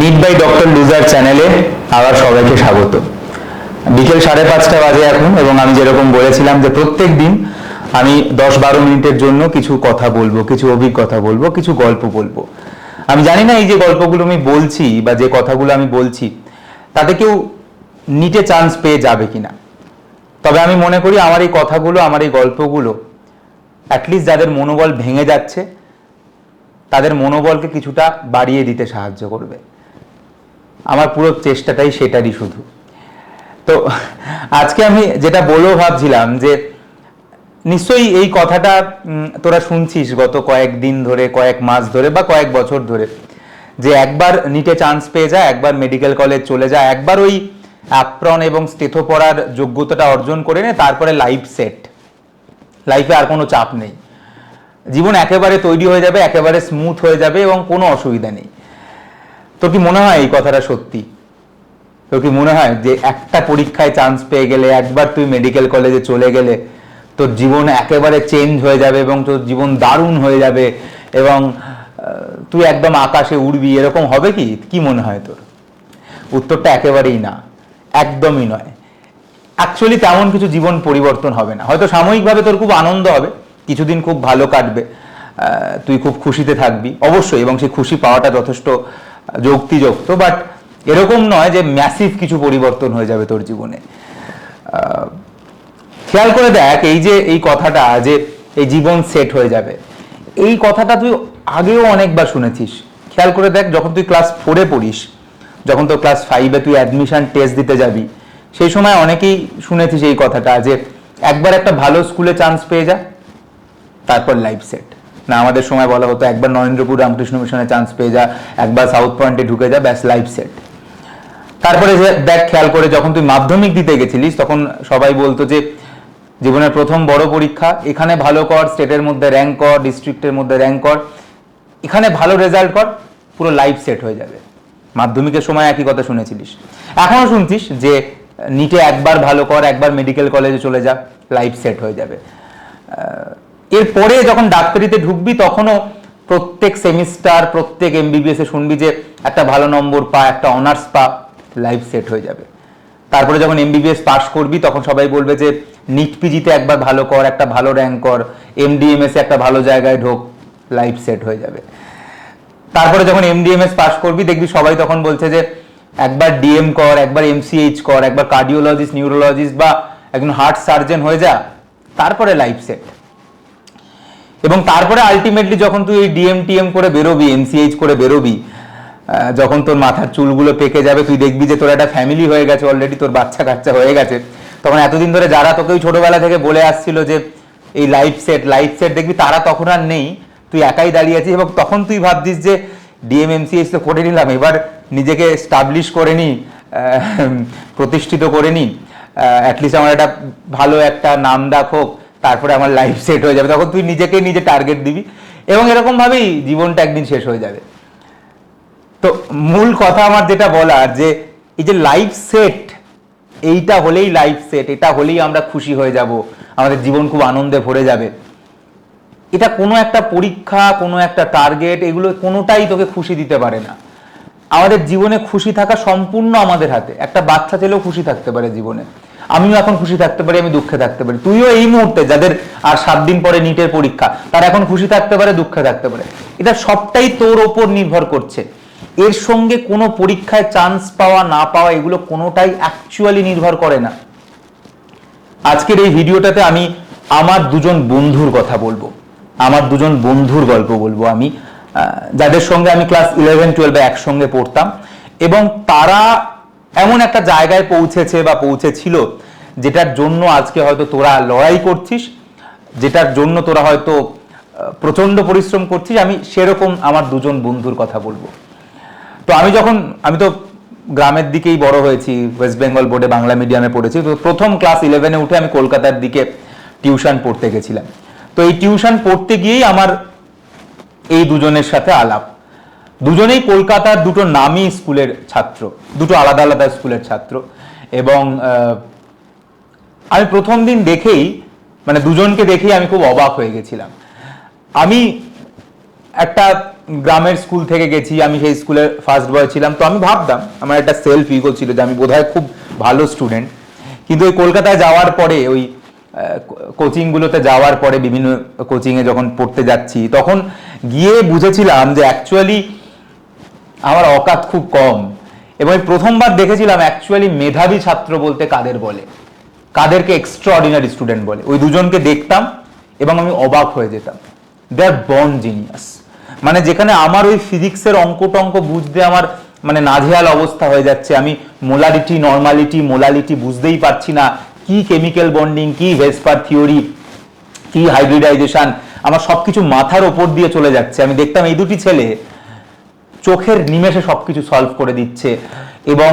NEET by doctor loser চ্যানেলে আবার সবাইকে স্বাগত। বিকেল সাড়ে পাঁচটা বাজে এখন এবং আমি যেরকম বলেছিলাম যে প্রত্যেক দিন আমি দশ বারো মিনিটের জন্য কিছু কথা বলব, কিছু অভিজ্ঞতা বলব, কিছু গল্প বলব। আমি জানি না এই যে গল্পগুলো আমি বলছি বা যে কথাগুলো আমি বলছি, তাতে কেউ নিটে চান্স পেয়ে যাবে কিনা। তবে আমি মনে করি আমার এই কথাগুলো, আমার এই গল্পগুলো অ্যাটলিস্ট যাদের মনোবল ভেঙে যাচ্ছে, তাদের মনোবলকে কিছুটা বাড়িয়ে দিতে সাহায্য করবে। আমার পুরো চেষ্টাটাই সেটারই শুধু। তো আজকে আমি যেটা বলব ভাবছিলাম যে নিশ্চয়ই এই কথাটা তোরা শুনছিস গত কয়েকদিন ধরে, কয়েক মাস ধরে বা কয়েক বছর ধরে, যে একবার নিটে চান্স পেয়ে যায় একবার মেডিকেল কলেজ চলে যায় একবার ওই অ্যাপ্রন এবং স্টেথো পড়ার যোগ্যতাটা অর্জন করে নেয় তারপরে লাইফ সেট লাইফে আর কোনো চাপ নেই। জীবন একেবারে তৈরি হয়ে যাবে, একেবারে স্মুথ হয়ে যাবে এবং কোনো অসুবিধা নেই। তোর কি মনে হয় এই কথাটা সত্যি? তোর কি মনে হয় যে একটা পরীক্ষায় চান্স পেয়ে গেলে, একবার তুই মেডিকেল কলেজে চলে গেলে, তোর জীবন একেবারে চেঞ্জ হয়ে যাবে এবং তোর জীবন দারুণ হয়ে যাবে এবং তুই একদম আকাশে উড়বি? এরকম হবে কি? কি মনে হয় তোর? উত্তরটা একেবারেই না। একদমই নয়। অ্যাকচুয়ালি তেমন কিছু জীবন পরিবর্তন হবে না। হয়তো সাময়িকভাবে তোর খুব আনন্দ হবে, কিছুদিন খুব ভালো কাটবে তুই খুব খুশিতে থাকবি। অবশ্যই, এবং সেই খুশি পাওয়াটা যথেষ্ট যৌক্তিযুক্ত বাট এরকম নয় যে ম্যাসিভ কিছু পরিবর্তন হয়ে যাবে তোর জীবনে। খেয়াল করে দেখ, এই যে, এই কথাটা যে এই জীবন সেট হয়ে যাবে, এই কথাটা তুই আগেও অনেকবার শুনেছিস। খেয়াল করে দেখ, যখন তুই ক্লাস ফোরে পড়িস, যখন তোর ক্লাস ফাইভে তুই অ্যাডমিশন টেস্ট দিতে যাবি, সেই সময় অনেকেই শুনেছিস এই কথাটা যে একবার একটা ভালো স্কুলে চান্স পেয়ে যা, তারপর লাইফ সেট না, আমাদের সময় বলা হতো, একবার নরেন্দ্রপুর রামকৃষ্ণ মিশনে চান্স পেয়ে যা, একবার সাউথ পয়েন্টে ঢুকে যা, ব্যাস লাইফ সেট তারপরে দেখ, খেয়াল করে যখন তুই মাধ্যমিক দিতে গেছিলিস, তখন সবাই বলতো যে, জীবনের প্রথম বড় পরীক্ষা, এখানে ভালো কর স্টেটের মধ্যে র্যাঙ্ক কর ডিস্ট্রিক্টের মধ্যে র্যাঙ্ক কর, এখানে ভালো রেজাল্ট কর, পুরো লাইফ সেট হয়ে যাবে। মাধ্যমিকের সময় একই কথা শুনেছিলিস। এখনও শুনছিস যে নিটে একবার ভালো কর, একবার মেডিকেল কলেজে চলে যা লাইফ সেট হয়ে যাবে। এরপরে যখন ডাক্তারিতে ঢুকবি, তখনও প্রত্যেক সেমিস্টার, প্রত্যেক এমবিবিএস শুনবি যে একটা ভালো নম্বর পা, একটা অনার্স পা লাইফ সেট হয়ে যাবে। তারপরে যখন এমবিবিএস পাশ করবি, তখন সবাই বলবে যে নিট পিজিতে একবার ভালো কর, একটা ভালো র্যাঙ্ক কর এমডিএমএস একটা ভালো জায়গায় ঢোক লাইফ সেট হয়ে যাবে। তারপরে যখন এমডিএমএস পাশ করবি, দেখবি সবাই তখন বলছে যে, একবার ডিএম কর, একবার এমসিএইচ কর, একবার কার্ডিওলজিস্ট নিউরোলজিস্ট বা একজন হার্ট সার্জন হয়ে যা, তারপরে লাইফ সেট এবং তারপরে আলটিমেটলি যখন তুই এই ডিএম টিএম করে বেরোবি এমসিএইচ করে বেরোবি যখন তোর মাথার চুলগুলো পেকে যাবে, তুই দেখবি যে তোর একটা ফ্যামিলি হয়ে গেছে অলরেডি তোর বাচ্চা কাচ্চা হয়ে গেছে। তখন এতদিন ধরে যারা তোকে ওই ছোটবেলা থেকে বলে আসছিল যে, এই লাইফ সেট লাইফ সেট দেখবি, তারা তখন আর নেই। তুই একাই দাঁড়িয়ে আছিস এবং তখন তুই ভাবছিস যে ডিএম এমসিএইচ তো করে নিলাম, এবার নিজেকে স্টাবলিশ করে নি প্রতিষ্ঠিত করে নি। অ্যাটলিস্ট আমার একটা ভালো একটা নাম ডাক হোক তারপরে আমার লাইফ সেট হয়ে যাবে। তখন তুই নিজেকে নিজে টার্গেট দিবি এবং এরকম ভাবেই জীবনটা একদিন শেষ হয়ে যাবে। তো মূল কথা আমার যেটা বলার যে, এই যে লাইফ সেট এইটা হলেই লাইফ সেট এটা হলেই আমরা খুশি হয়ে যাব, আমাদের জীবন খুব আনন্দে ভরে যাবে। এটা কোনো একটা পরীক্ষা, কোনো একটা টার্গেট এগুলো কোনোটাই তোকে খুশি দিতে পারে না। আমাদের জীবনে খুশি থাকা সম্পূর্ণ আমাদের হাতে। একটা বাচ্চা ছেলেও খুশি থাকতে পারে জীবনে। আমিও এখন খুশি থাকতে পারি, আমি দুঃখে থাকতে পারি। তুইও এই মুহূর্তে যাদের আর সাত দিন পরে নিটের পরীক্ষা, তারা এখন খুশি থাকতে পারে, দুঃখে থাকতে পারে। এটা সবটাই তোর ওপর নির্ভর করছে। এর সঙ্গে কোনো পরীক্ষায় চান্স পাওয়া, না পাওয়া, এগুলো কোনোটাই অ্যাকচুয়ালি নির্ভর করে না। আজকের এই ভিডিওটাতে আমি আমার দুজন বন্ধুর কথা বলব। আমার দুজন বন্ধুর গল্প বলব আমি। যাদের সঙ্গে আমি ক্লাস ইলেভেন টুয়েলভে একসঙ্গে পড়তাম, এবং তারা এমন একটা জায়গায় পৌঁছেছে বা পৌঁছেছিল যেটার জন্য আজকে হয়তো তোরা লড়াই করছিস, যেটার জন্য তোরা হয়তো প্রচণ্ড পরিশ্রম করছিস। আমি সেরকম আমার দুজন বন্ধুর কথা বলব। তো আমি যখন, আমি তো গ্রামের দিকেই বড় হয়েছি ওয়েস্ট বেঙ্গল বোর্ডে বাংলা মিডিয়ামে পড়েছি, তো প্রথম ক্লাস ইলেভেনে উঠে আমি কলকাতার দিকে টিউশন পড়তে গেছিলাম। তো এই টিউশন পড়তে গিয়েই আমার এই দুজনের সাথে আলাপ। দুজনেই কলকাতার দুটো নামী স্কুলের ছাত্র, দুটো আলাদা আলাদা স্কুলের ছাত্র এবং আমি প্রথম দিন দেখেই মানে দুজনকে দেখেই আমি খুব অবাক হয়ে গেছিলাম। আমি একটা গ্রামের স্কুল থেকে গেছি, আমি সেই স্কুলের ফার্স্ট বয় ছিলাম, তো আমি ভাবতাম, আমার একটা সেলফ ইগো ছিল যে আমি বোধহয় খুব ভালো স্টুডেন্ট কিন্তু ওই কলকাতায় যাওয়ার পরে, ওই কোচিংগুলোতে যাওয়ার পরে বিভিন্ন কোচিংয়ে যখন পড়তে যাচ্ছি, তখন গিয়ে বুঝেছিলাম যে অ্যাকচুয়ালি আমার অকাত খুব কম। এবং প্রথমবার দেখেছিলাম অ্যাকচুয়ালি মেধাবী ছাত্র বলতে কাদের বলে। কাদেরকে এক্সট্রা অর্ডিনারি স্টুডেন্ট বলে। ওই দুজনকে দেখতাম এবং আমি অবাক হয়ে যেতাম। দে আর বর্ন জিনিয়াস মানে যেখানে আমার ওই ফিজিক্সের অঙ্ক টঙ্ক বুঝতে আমার মানে নাজেহাল অবস্থা হয়ে যাচ্ছে। আমি মোলারিটি নর্মালিটি মোলালিটি বুঝতেই পারছি না। কি কেমিক্যাল বন্ডিং কি ভেসপার থিওরি কি হাইব্রিডাইজেশন আমার সবকিছু মাথার ওপর দিয়ে চলে যাচ্ছে। আমি দেখতাম এই দুটি ছেলে চোখের নিমেষে সবকিছু সলভ করে দিচ্ছে এবং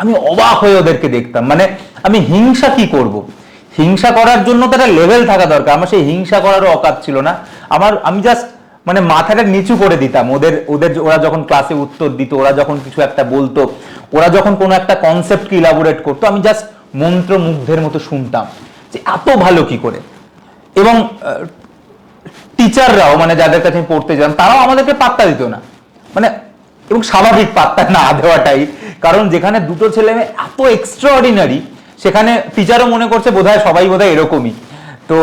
আমি অবাক হয়ে ওদেরকে দেখতাম। মানে আমি হিংসা কি করব? হিংসা করার জন্য তো একটা লেভেল থাকা দরকার। আমার সেই হিংসা করারও অকাত ছিল না। আমার, আমি জাস্ট মানে মাথাটা নিচু করে দিতাম। ওদের ওদের ওরা যখন ক্লাসে উত্তর দিত, ওরা যখন কিছু একটা বলতো, ওরা যখন কোনো একটা কনসেপ্টকে ইলাবোরেট করতো, আমি জাস্ট মন্ত্র মুগ্ধের মতো শুনতাম যে এত ভালো কি করে? এবং টিচাররাও মানে যাদের কাছে আমি পড়তে যেতাম, তারাও আমাদেরকে পাত্তা দিত না। মানে এবং স্বাভাবিক পাত্তা না দেওয়াটাই। কারণ যেখানে দুটো ছেলে মেয়ে এত এক্সট্রা অর্ডিনারি সেখানে টিচারও মনে করছে বোধহয় সবাই বোধহয় এরকমই। তো,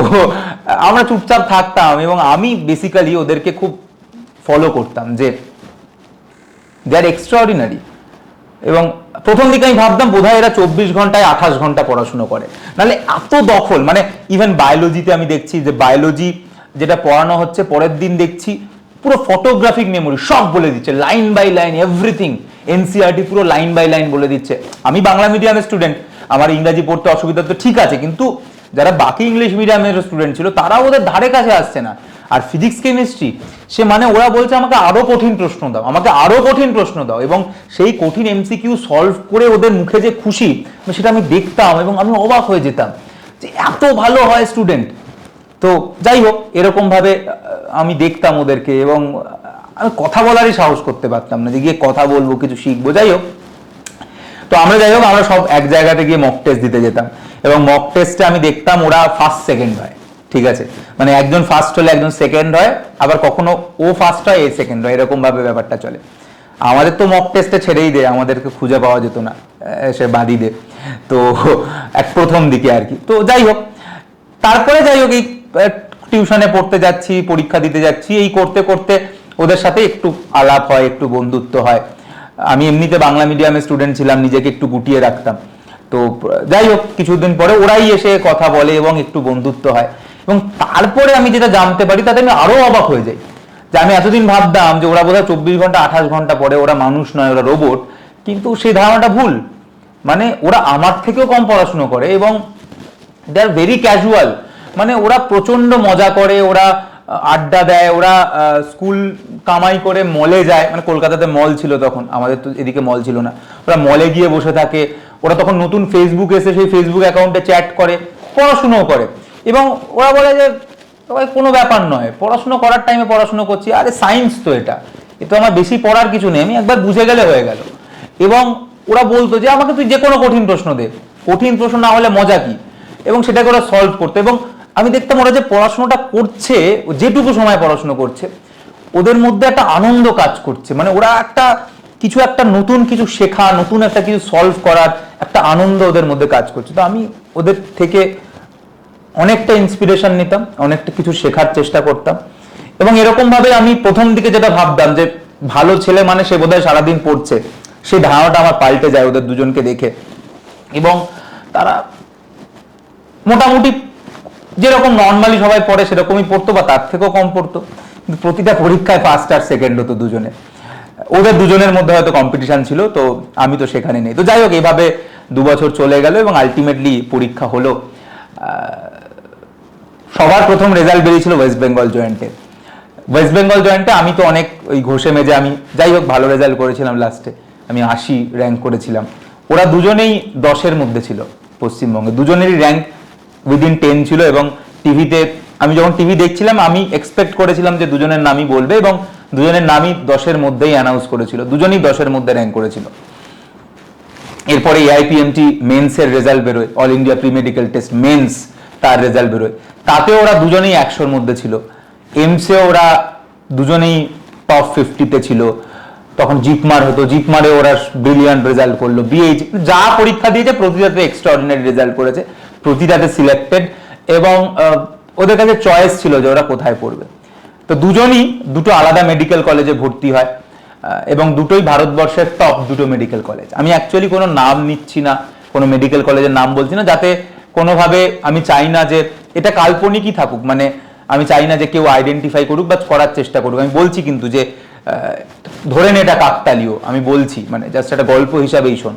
আমরা চুপচাপ থাকতাম এবং আমি বেসিক্যালি ওদেরকে খুব ফলো করতাম যে দে আর এক্সট্রা অর্ডিনারি এবং প্রথম দিকে আমি ভাবতাম বোধহয় এরা চব্বিশ ঘন্টায় আঠাশ ঘণ্টা পড়াশুনো করে। নাহলে এত দখল মানে ইভেন বায়োলজিতে আমি দেখছি যে বায়োলজি যেটা পড়ানো হচ্ছে, পরের দিন দেখছি পুরো ফটোগ্রাফিক মেমোরি সব বলে দিচ্ছে line by line everything NCERT পুরো লাইন বাই লাইন বলে দিচ্ছে। আমি বাংলা মিডিয়ামের স্টুডেন্ট আমার ইংরাজি পড়তে অসুবিধা তো ঠিক আছে, কিন্তু যারা বাকি ইংলিশ মিডিয়ামের স্টুডেন্ট ছিল তারাও ওদের ধারে কাছে আসছে না। আর ফিজিক্স কেমিস্ট্রি সে মানে ওরা বলছে, আমাকে আরও কঠিন প্রশ্ন দাও, আমাকে আরও কঠিন প্রশ্ন দাও। এবং সেই কঠিন এমসিকিউ সলভ করে ওদের মুখে যে খুশি, সেটা আমি দেখতাম এবং আমি অবাক হয়ে যেতাম যে এত ভালো হয় স্টুডেন্ট তো যাই হোক, এরকম ভাবে আমি দেখতাম ওদেরকে এবং আমি কথা বলারই সাহস করতে পারতাম না যে গিয়ে কথা বলব, কিছু শিখব। যাই হোক, তো আমরা যাই হোক, আমরা সব এক জায়গাতে গিয়ে মক টেস্ট দিতে যেতাম। এবং মক টেস্টে আমি দেখতাম ওরা ফার্স্ট সেকেন্ড হয়, ঠিক আছে? মানে একজন ফার্স্ট হলে একজন সেকেন্ড হয়, আবার কখনো ও ফার্স্ট হয়, এ সেকেন্ড হয়, এরকম ভাবে ব্যাপারটা চলে। আমাদের তো মক টেস্টে ছেড়েই দে আমাদেরকে খুঁজে পাওয়া যেত না সে বাদি দে। তো এক প্রথম দিকে আর কি। তো যাই হোক, তারপরে যাই হোক, এই টিউশনে পড়তে যাচ্ছি, পরীক্ষা দিতে যাচ্ছি, এই করতে করতে ওদের সাথে একটু আলাপ হয়, একটু বন্ধুত্ব হয়। আমি এমনিতে বাংলা মিডিয়ামে স্টুডেন্ট ছিলাম, নিজেকে একটু গুটিয়ে রাখতাম। তো, যাই হোক, কিছুদিন পরে ওরাই এসে কথা বলে এবং একটু বন্ধুত্ব হয়। এবং তারপরে আমি যেটা জানতে পারি, তাতে আমি আরও অবাক হয়ে যাই। যে আমি এতদিন ভাবতাম যে ওরা বোধহয় চব্বিশ ঘণ্টা, আঠাশ ঘণ্টা পরে ওরা মানুষ নয়, ওরা রোবট কিন্তু সেই ধারণাটা ভুল। মানে ওরা আমার থেকেও কম পড়াশুনো করে এবং দে আর ভেরি ক্যাজুয়াল মানে ওরা প্রচণ্ড মজা করে, ওরা আড্ডা দেয়, ওরা স্কুল কামাই করে মলে যায়। মানে কলকাতাতে মল ছিল তখন, আমাদের তো এদিকে মল ছিল না। ওরা মলে গিয়ে বসে থাকে। ওরা তখন নতুন ফেসবুক এসে সেই ফেসবুক অ্যাকাউন্টে চ্যাট করে, পড়াশুনোও করে। এবং ওরা বলে যে সবাই কোনো ব্যাপার নয়। পড়াশুনো করার টাইমে পড়াশুনো করছি। আরে সায়েন্স তো এটা। এ তো আমার বেশি পড়ার কিছু নেই। আমি একবার বুঝে গেলে হয়ে গেল। এবং ওরা বলতো যে, আমাকে তুই যে কোনো কঠিন প্রশ্ন দে। কঠিন প্রশ্ন না হলে মজা কি? এবং সেটাকে ওরা সলভ করতো। এবং আমি দেখতাম ওরা যে পড়াশোনাটা করছে, যেটুকু সময় পড়াশোনা করছে, ওদের মধ্যে একটা আনন্দ কাজ করছে। মানে ওরা একটা, কিছু একটা নতুন কিছু শেখা, নতুন একটা কিছু সলভ করার একটা আনন্দ ওদের মধ্যে কাজ করছে। তো আমি ওদের থেকে অনেকটা ইন্সপিরেশন নিতাম, অনেকটা কিছু শেখার চেষ্টা করতাম। এবং এরকম ভাবে আমি প্রথম দিকে যেটা ভাবতাম যে, ভালো ছেলে মানে সে বোধহয় সারাদিন পড়ছে, সেই ধারণাটা আমার পাল্টে যায় ওদের দুজনকে দেখে। এবং তারা মোটামুটি যেরকম নর্মালি সবাই পড়ে, সেরকমই পড়তো বা তার থেকেও কম পড়তো। কিন্তু প্রতিটা পরীক্ষায় ফার্স্ট আর সেকেন্ড হতো দুজনে। ওদের দুজনের মধ্যে হয়তো কম্পিটিশন ছিল, তো আমি তো সেখানে নেই। তো যাই হোক, এভাবে দু বছর চলে গেল এবং আলটিমেটলি পরীক্ষা হলো। সবার প্রথম রেজাল্ট বেরিয়েছিল ওয়েস্ট বেঙ্গল জয়েন্টে ওয়েস্ট বেঙ্গল জয়েন্টে আমি তো অনেক ওই ঘষে মেজে আমি যাই হোক, ভালো রেজাল্ট করেছিলাম লাস্টে আমি আশি র্যাঙ্ক করেছিলাম। ওরা দুজনেই দশের মধ্যে ছিল পশ্চিমবঙ্গে। দুজনেরই র্যাঙ্ক উইদিন টেন ছিল এবং টিভিতে আমি যখন টিভি দেখছিলাম, আমি এক্সপেক্ট করেছিলাম যে দুজনের নামই বলবে এবং দুজনের নামই দশের মধ্যেই অ্যানাউন্স করেছিল। দুজনেই দশের মধ্যে র্যাঙ্ক করেছিল। এরপরে এআইপিএমটি মেন্সের রেজাল্ট বেরোয়। All India pre medical test mains তার রেজাল্ট বেরোয়। তাতে ওরা দুজনেই একশোর মধ্যে ছিল। এমসে ওরা দুজনেই টপ ফিফটিতে ছিল। তখন জিপমার হতো। জিপমারে ওরা ব্রিলিয়ান্ট রেজাল্ট করল। বিএইচ যা পরীক্ষা দিয়েছে প্রতিটাতে এক্সট্রাঅর্ডিনারি রেজাল্ট করেছে। প্রতিটাতে সিলেক্টেড এবং ওদের কাছে চয়েস ছিল যে ওরা কোথায় পড়বে। তো দুজনই দুটো আলাদা মেডিকেল কলেজে ভর্তি হয় এবং দুটোই ভারতবর্ষের টপ দুটো মেডিকেল কলেজ আমি অ্যাকচুয়ালি কোনো নাম নিচ্ছি না কোনো মেডিকেল কলেজের নাম বলছি না যাতে কোনোভাবে আমি চাই না যে এটা কাল্পনিকই থাকুক মানে আমি চাই না যে কেউ আইডেন্টিফাই করুক বা করার চেষ্টা করুক। আমি বলছি কিন্তু যে আহ, ধরে নে এটা কাকতালীয় আমি বলছি মানে জাস্ট একটা গল্প হিসাবেই শোন।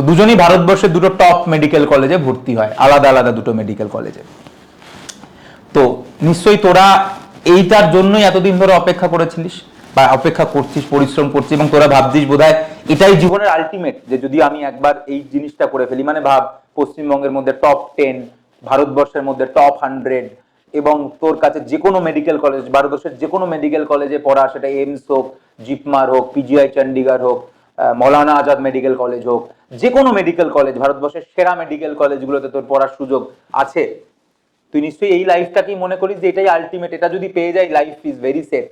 তো দুজনই ভারতবর্ষের দুটো টপ মেডিকেল কলেজে ভর্তি হয়, আলাদা আলাদা দুটো মেডিকেল কলেজে তো নিশ্চয়ই তোরা এইটার জন্যই এতদিন ধরে অপেক্ষা করেছিলিস বা অপেক্ষা করছিস, পরিশ্রম করছিস এবং তোরা ভাবছিস বোধহয় এটাই জীবনের আলটিমেট যে যদি আমি একবার এই জিনিসটা করে ফেলি মানে ভাব পশ্চিমবঙ্গের মধ্যে টপ টেন ভারতবর্ষের মধ্যে টপ হান্ড্রেড এবং তোর কাছে যে কোনো মেডিকেল কলেজ ভারতবর্ষের যে কোনো মেডিকেল কলেজে পড়া, সেটা এইমস হোক জিপমার হোক পিজিআই চণ্ডীগড় হোক মৌলানা আজাদ মেডিকেল কলেজ হোক, যে কোনো মেডিকেল কলেজ ভারতবর্ষের সেরা মেডিকেল কলেজগুলোতে তোর পড়ার সুযোগ আছে। তুই নিশ্চয়ই এই লাইফটাকেই মনে করিস যে এটাই আলটিমেট এটা যদি পেয়ে যায় লাইফ ইজ ভেরি সেট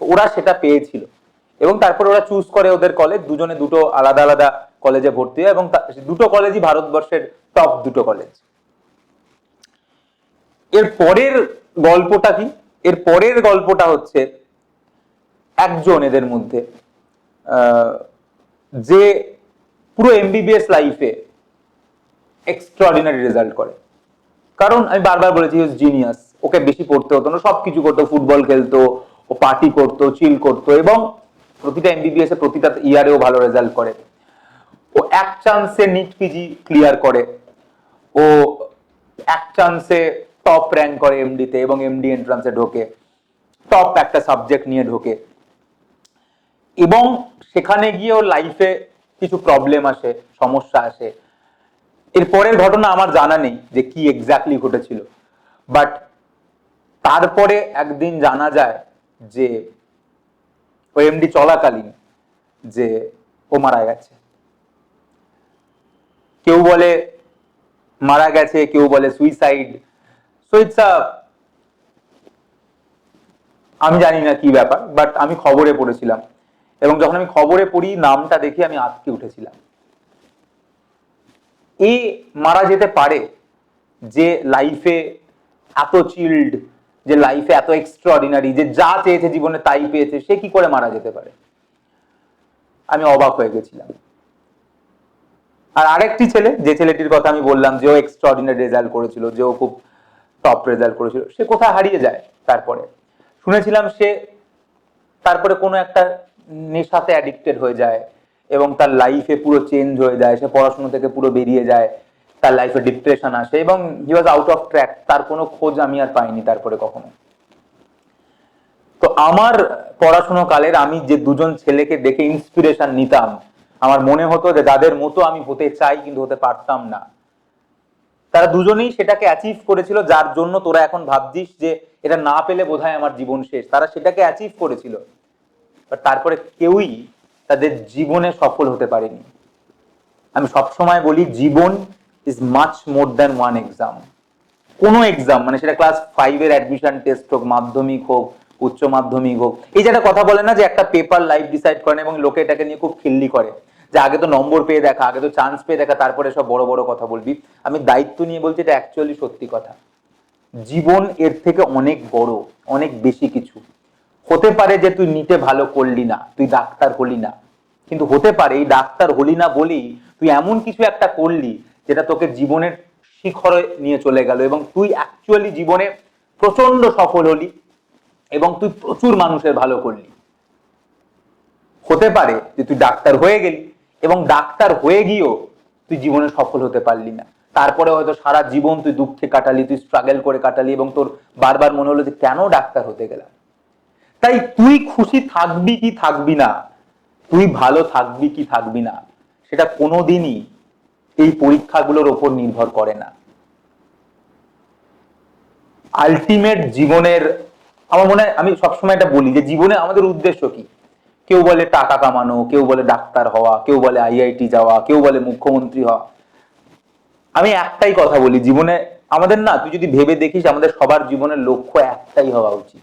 ওরা সেটা পেয়েছিল। এবং তারপর ওরা চুজ করে ওদের কলেজ দুজনে দুটো আলাদা আলাদা কলেজে ভর্তি হয় এবং দুটো কলেজই ভারতবর্ষের টপ দুটো কলেজের পরের গল্পটা কি? এর পরের গল্পটা হচ্ছে একজন এদের মধ্যে যে পুরো এমবিবিএস লাইফে এক্সট্রাঅর্ডিনারি রেজাল্ট করে। কারণ আমি বারবার বলেছি ইউজ জিনিয়াস ওকে বেশি পড়তে হতো না, সবকিছু করতো, ফুটবল খেলতো, ও পার্টি করতো চিল করতো, এবং প্রতিটা এমবিবিএস এ প্রতিটা ইয়ারেও ভালো রেজাল্ট করে। ও এক চান্সে নিট পিজি ক্লিয়ার করে, ও এক চান্সে টপ র্যাঙ্ক করে এমডিতে এবং এমডি এন্ট্রান্সে ঢোকে টপ একটা সাবজেক্ট নিয়ে ঢোকে। এবং সেখানে গিয়ে ওর লাইফে কিছু প্রবলেম আসে, সমস্যা আসে। এর পরের ঘটনা আমার জানা নেই যে কি এক্স্যাক্টলি ঘটেছিল। বাট তারপরে একদিন জানা যায় যে ওই এমডি চলাকালীন যে ও মারা গেছে। কেউ বলে মারা গেছে, কেউ বলে সুইসাইড সো ইটস আ আমি জানি না কি ব্যাপার বাট আমি খবরে পড়েছিলাম। এবং যখন আমি খবরে পড়ি, নামটা দেখে আমি আটকে উঠেছিলাম। এ মারা যেতে পারে যে লাইফে এত চিল্ড যে লাইফে এত এক্সট্রাঅর্ডিনারি যে যা চেয়েছে জীবনে তাই পেয়েছে, সে কি করে মারা যেতে পারে? আমি অবাক হয়ে গেছিলাম। আর আরেকটি ছেলে, যে ছেলেটির কথা আমি বললাম, যে ও এক্সট্রাঅর্ডিনারি রেজাল্ট করেছিল, যে ও খুব টপ রেজাল্ট করেছিল, সে কোথায় হারিয়ে যায় তারপরে? শুনেছিলাম সে তারপরে কোনো একটা নেশাতে অ্যাডিক্টেড হয়ে যায় এবং তার লাইফে পুরো চেঞ্জ হয়ে যায়, সে পড়াশোনা থেকে পুরো বেরিয়ে যায়, তার লাইফে ডিপ্রেশন আসে এবং he was out of track তার কোনো খোঁজ আমি আর পাইনি তারপরে কখনো। তো আমার পড়াশুনো কালের আমি যে দুজন ছেলেকে দেখে ইন্সপিরেশন নিতাম, আমার মনে হতো যে যাদের মতো আমি হতে চাই কিন্তু হতে পারতাম না। তারা দুজনেই সেটাকে অ্যাচিভ করেছিল, যার জন্য তোরা এখন ভাবছিস যে এটা না পেলে বোধহয় আমার জীবন শেষ। তারা সেটাকে অ্যাচিভ করেছিল। বাট তারপরে কেউই তাদের জীবনে সফল হতে পারেনি। আমি সবসময় বলি, জীবন is much more than one exam কোনো এক্সাম মানে সেটা ক্লাস ফাইভের অ্যাডমিশন টেস্ট হোক, মাধ্যমিক হোক, উচ্চ মাধ্যমিক হোক, এই যে একটা কথা বলে না যে একটা পেপার লাইফ ডিসাইড করে এবং লোকে এটাকে নিয়ে খুব খিল্লি করে। যে আগে তো নম্বর পেয়ে দেখা, আগে তো চান্স পেয়ে দেখা, তারপরে সব বড় বড় কথা বলবি। আমি দায়িত্ব নিয়ে বলছি এটা অ্যাকচুয়ালি সত্যি কথা। জীবন এর থেকে অনেক বড়, অনেক বেশি কিছু। হতে পারে যে তুই নিতে ভালো করলি না, তুই ডাক্তার হলি না। কিন্তু হতে পারে, এই ডাক্তার হলি না বলেই তুই এমন কিছু একটা করলি যেটা তোকে জীবনের শিখরে নিয়ে চলে গেল এবং তুই অ্যাকচুয়ালি জীবনে প্রচণ্ড সফল হলি এবং তুই প্রচুর মানুষের ভালো করলি। হতে পারে যে তুই ডাক্তার হয়ে গেলি এবং ডাক্তার হয়ে গিয়েও তুই জীবনে সফল হতে পারলি না। তারপরে হয়তো সারা জীবন তুই দুঃখে কাটালি, তুই স্ট্রাগল করে কাটালি এবং তোর বারবার মনে হলো যে কেন ডাক্তার হতে গেলাম? তাই তুই খুশি থাকবি কি থাকবি না? তুই ভালো থাকবি কি থাকবি না? সেটা কোনোদিনই এই পরীক্ষাগুলোর ওপর নির্ভর করে না। আলটিমেট জীবনের, আমার মনে হয়, আমি সবসময় এটা বলি যে জীবনে আমাদের উদ্দেশ্য কি? কেউ বলে টাকা কামানো, কেউ বলে ডাক্তার হওয়া, কেউ বলে আইআইটি যাওয়া, কেউ বলে মুখ্যমন্ত্রী হওয়া। আমি একটাই কথা বলি, জীবনে আমাদের না, তুই যদি ভেবে দেখিস আমাদের সবার জীবনের লক্ষ্য একটাই হওয়া উচিত।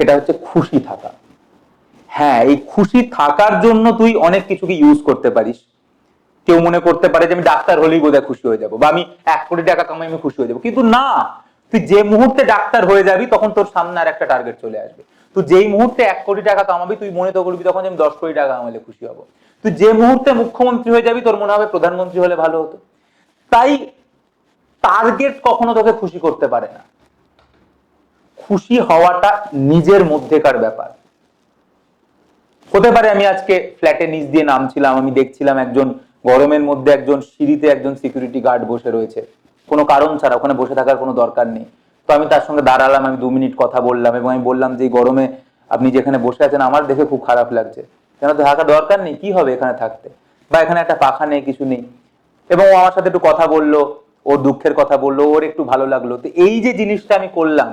সেটা হচ্ছে খুশি থাকা। হ্যাঁ এই খুশি থাকার জন্য তুই অনেক কিছুকে ইউজ করতে পারিস। কেউ মনে করতে পারে যে আমি ডাক্তার হলেই বোধহয় খুশি হয়ে যাব বা আমি এক কোটি টাকা কামাই আমি খুশি হয়ে যাব। কিন্তু না, তুই যে মুহূর্তে ডাক্তার হয়ে যাবি তখন তোর সামনে আর একটা টার্গেট চলে আসবে। তুই যেই মুহূর্তে এক কোটি টাকা কামাবি, তুই মনে তো করবি তখন আমি দশ কোটি টাকা কামালে খুশি হব। তুই যে মুহূর্তে মুখ্যমন্ত্রী হয়ে যাবি, তোর মনে হবে প্রধানমন্ত্রী হলে ভালো হতো। তাই টার্গেট কখনো তোকে খুশি করতে পারে না। খুশি হওয়াটা নিজের মধ্যেকার ব্যাপার। হতে পারে আমি আজকে ফ্ল্যাটের নিচ দিয়ে নামছিলাম, আমি দেখছিলাম একজন গরমের মধ্যে একজন সিঁড়িতে একজন সিকিউরিটি গার্ড বসে রয়েছে। কোনো কারণ ছাড়া, ওখানে বসে থাকার কোনো দরকার নেই। তো আমি তার সঙ্গে দাঁড়ালাম, আমি দু মিনিট কথা বললাম এবং আমি বললাম যে গরমে আপনি যেখানে বসে আছেন, আমার দেখে খুব খারাপ লাগছে। কেন তো থাকার দরকার নেই? কি হবে এখানে থাকতে? বা এখানে একটা পাখা নেই, কিছু নেই। এবং ও আমার সাথে একটু কথা বলল, ওর দুঃখের কথা বলল, ওর একটু ভালো লাগল। তো এই যে জিনিসটা আমি করলাম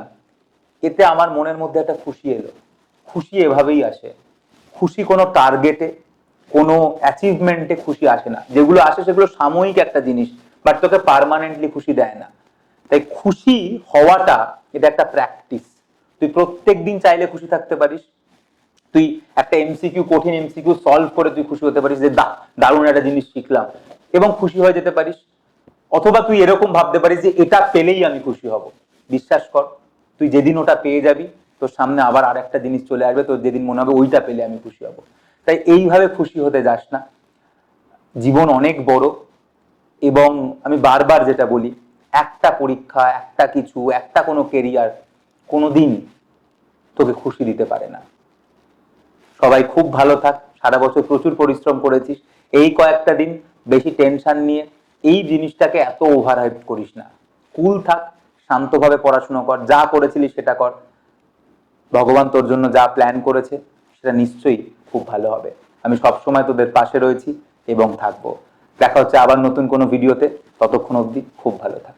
এতে আমার মনের মধ্যে একটা খুশি এলো। খুশি এভাবেই আসে। খুশি কোনো টার্গেটে কোনো অ্যাচিভমেন্টে খুশি আসে না। যেগুলো আসে সেগুলো সাময়িক একটা জিনিস বাট তোকে পার্মানেন্টলি খুশি দেয় না। তাই খুশি হওয়াটা এটা একটা প্র্যাকটিস তুই প্রত্যেক দিন চাইলে খুশি থাকতে পারিস। তুই একটা এমসিকিউ কঠিন এমসিকিউ সলভ করে তুই খুশি হতে পারিস যে দা দারুণ একটা জিনিস শিখলাম। এবং খুশি হয়ে যেতে পারিস। অথবা তুই এরকম ভাবতে পারিস যে, এটা পেলেই আমি খুশি হব। বিশ্বাস কর তুই যেদিন ওটা পেয়ে যাবি, তোর সামনে আবার আর একটা জিনিস চলে আসবে, তোর যেদিন মনে হবে ওইটা পেলে আমি খুশি হব। তাই এইভাবে খুশি হতে যাস না। জীবন অনেক বড় এবং আমি বারবার যেটা বলি, একটা পরীক্ষা, একটা কিছু, একটা কোনো কেরিয়ার কোনোদিন তোকে খুশি দিতে পারে না। সবাই খুব ভালো থাক, সারা বছর প্রচুর পরিশ্রম করেছিস। এই কয়েকটা দিন বেশি টেনশন নিয়ে এই জিনিসটাকে এত ওভারহাইট করিস না। কুল থাক শান্তভাবে পড়াশোনা কর, যা করেছিলি সেটা কর। ভগবান তোর জন্য যা প্ল্যান করেছে, সেটা নিশ্চয়ই খুব ভালো হবে। আমি সবসময় তোদের পাশে রয়েছি এবং থাকব। দেখা হচ্ছে আবার নতুন কোনো ভিডিওতে ততক্ষণ অবধি খুব ভালো থাক।